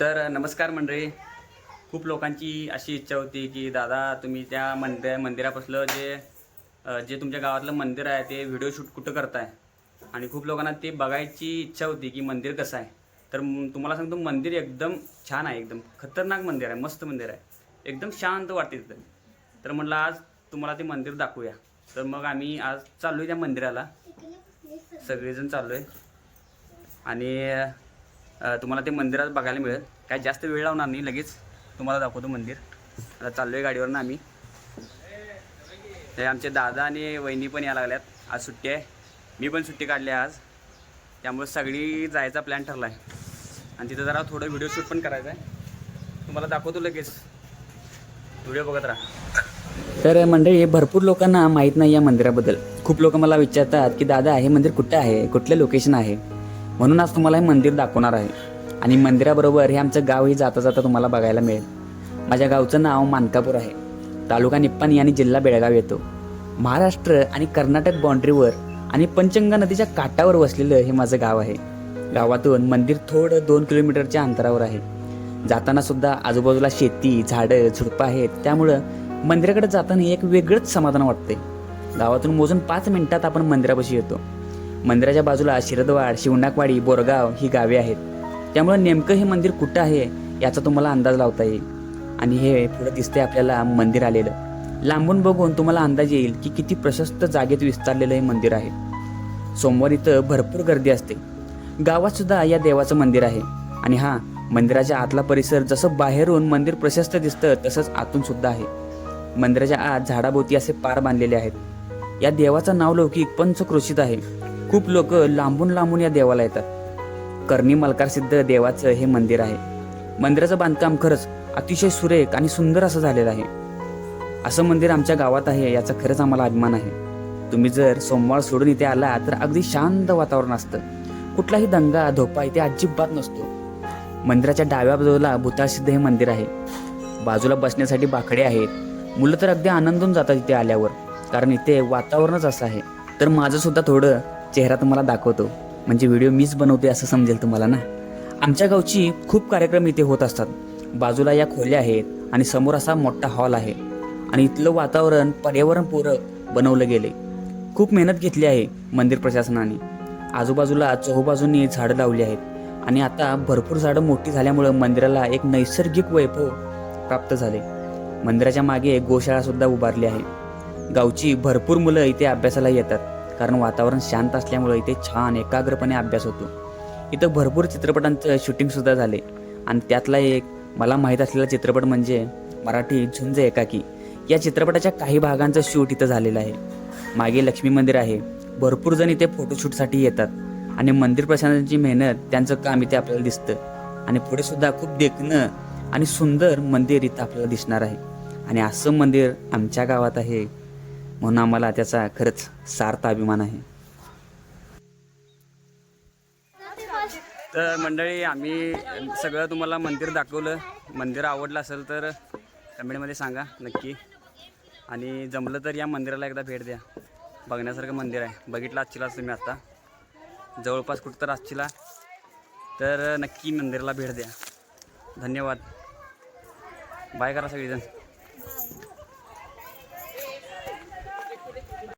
तर नमस्कार मंडळी. खूप लोकांची अशी इच्छा होती की दादा तुम्ही त्या मंदिर मंदिरापासलं जे जे तुमच्या गावातलं मंदिर आहे ते व्हिडिओ शूट कुठं करताय? आणि खूप लोकांना ते बघायची इच्छा होती की मंदिर कसं आहे? तर तुम्हाला सांगतो मंदिर एकदम छान आहे एकदम खतरनाक मंदिर आहे मस्त मंदिर आहे. एकदम शांत वाटते तिथं. तर म्हटलं आज तुम्हाला ते मंदिर दाखवूया. तर मग आम्ही आज चाललो आहे त्या मंदिराला. सगळेजण चाललो आहे आणि तुम्हाला ते मंदिरात बघायला मिळेल. काय जास्त वेळ लावणार नाही लगेच तुम्हाला दाखवतो मंदिर. आता चाललो आहे गाडीवरनं आम्ही. ते आमचे दादा आणि वहिनी पण यायला लागल्यात. आज सुट्टी आहे. मी पण सुट्टी काढली आहे आज. त्यामुळे सगळी जायचा प्लॅन ठरला आहे आणि तिथं जरा थोडं व्हिडिओ शूट पण करायचं आहे तुम्हाला दाखवतो लगेच. व्हिडिओ बघत राहा. तर मंडळी भरपूर लोकांना माहीत नाही या मंदिराबद्दल. खूप लोक मला विचारतात की दादा हे मंदिर कुठं आहे? कुठलं लोकेशन आहे? म्हणून आज तुम्हाला हे मंदिर दाखवणार आहे. आणि मंदिराबरोबर हे आमचं गावही जाता जाता तुम्हाला बघायला मिळेल. माझ्या गावचं नाव मानकापूर आहे. तालुका निप्पाणी आणि जिल्हा बेळगाव येतो. महाराष्ट्र आणि कर्नाटक बाँड्रीवर आणि पंचंगा नदीच्या काठावर वसलेलं हे माझं गाव आहे. गावातून मंदिर थोडं दोन किलोमीटरच्या अंतरावर आहे. जाताना सुद्धा आजूबाजूला शेती झाडं झुडपं आहेत. त्यामुळं मंदिराकडे जाताना एक वेगळंच समाधान वाटते गावातून मोजून पाच मिनिटात आपण मंदिरापाशी येतो. मंदिराच्या बाजूला शिरदवाड शिवनाकवाडी बोरगाव ही गावे आहेत. त्यामुळे नेमकं हे मंदिर कुठं आहे याचा तुम्हाला अंदाज लावता येईल. आणि हे पुढे दिसते आपल्याला मंदिर आलेलं. लांबून बघून तुम्हाला अंदाज येईल की किती प्रशस्त जागेत विस्तारलेलं हे मंदिर आहे. सोमवार इथं भरपूर गर्दी असते. गावात सुद्धा या देवाचं मंदिर आहे. आणि हा मंदिराच्या आतला परिसर जसं बाहेरून मंदिर प्रशस्त दिसतं तसंच आतून सुद्धा आहे. मंदिराच्या आत झाडाभोवती असे पार बांधलेले आहेत. या देवाचं नाव लौकिक पंचक्रोशीत आहे. खूप लोक लांबून लांबून या देवाला येतात. कर्णी मलकार सिद्ध देवाचं हे मंदिर आहे. मंदिराचं बांधकाम खरंच अतिशय सुरेख आणि सुंदर असं झालेलं आहे. असं मंदिर आमच्या गावात आहे याचा खरंच आम्हाला अभिमान आहे. तुम्ही जर सोमवार सोडून इथे आला तर अगदी शांत वातावरण असतं. कुठलाही दंगा धोपा इथे अजिबात नसतो. मंदिराच्या डाव्या बाजूला भूतासिद्ध हे मंदिर आहे. बाजूला बसण्यासाठी बाकडे आहेत. मुलं तर अगदी आनंदून जातात इथे आल्यावर. कारण इथे वातावरणच असं आहे. तर माझं सुद्धा थोडं चेहरा तुम्हाला दाखवतो. म्हणजे व्हिडिओ मीच बनवते असं समजेल तुम्हाला ना? आमच्या गावची खूप कार्यक्रम इथे होत असतात. बाजूला या खोल्या आहेत आणि समोर असा मोठा हॉल आहे. आणि इथलं वातावरण पर्यावरणपूरक बनवलं गेले खूप मेहनत घेतली आहे मंदिर प्रशासनाने. आजूबाजूला चहूबाजूंनी झाडं लावली आहेत. आणि आता भरपूर झाडं मोठी झाल्यामुळं मंदिराला एक नैसर्गिक वैभव प्राप्त झाले मंदिराच्या मागे गोशाळासुद्धा उभारली आहे. गावची भरपूर मुलं इथे अभ्यासाला येतात. कारण वातावरण शांत असल्यामुळे इथे छान एकाग्रपणे अभ्यास होतो. इथं भरपूर चित्रपटांचं शूटिंगसुद्धा झाले. आणि त्यातला एक मला माहीत असलेला चित्रपट म्हणजे मराठी झुंज एकाकी. या चित्रपटाच्या काही भागांचं शूट इथं झालेलं आहे. मागे लक्ष्मी मंदिर आहे. भरपूर जण इथे फोटोशूटसाठी येतात. आणि मंदिर प्रशासनाची मेहनत त्यांचं काम इथे आपल्याला दिसतं. आणि पुढे सुद्धा खूप देखणं आणि सुंदर मंदिर इथं आपल्याला दिसणार आहे. आणि असं मंदिर आमच्या गावात आहे. म्हणून आम्हाला त्याचा खरंच सार्थ अभिमान आहे. तर मंडळी आम्ही सगळं तुम्हाला मंदिर दाखवलं. मंदिर आवडलं असेल तर कमेंटमध्ये सांगा नक्की. आणि जमलं तर या मंदिराला एकदा भेट द्या. बघण्यासारखं मंदिर आहे. बघितलं आजचीलाच तुम्ही आता. जवळपास कुठं तर आजचीला तर नक्की मंदिराला भेट द्या. धन्यवाद. बाय करा सगळेजण.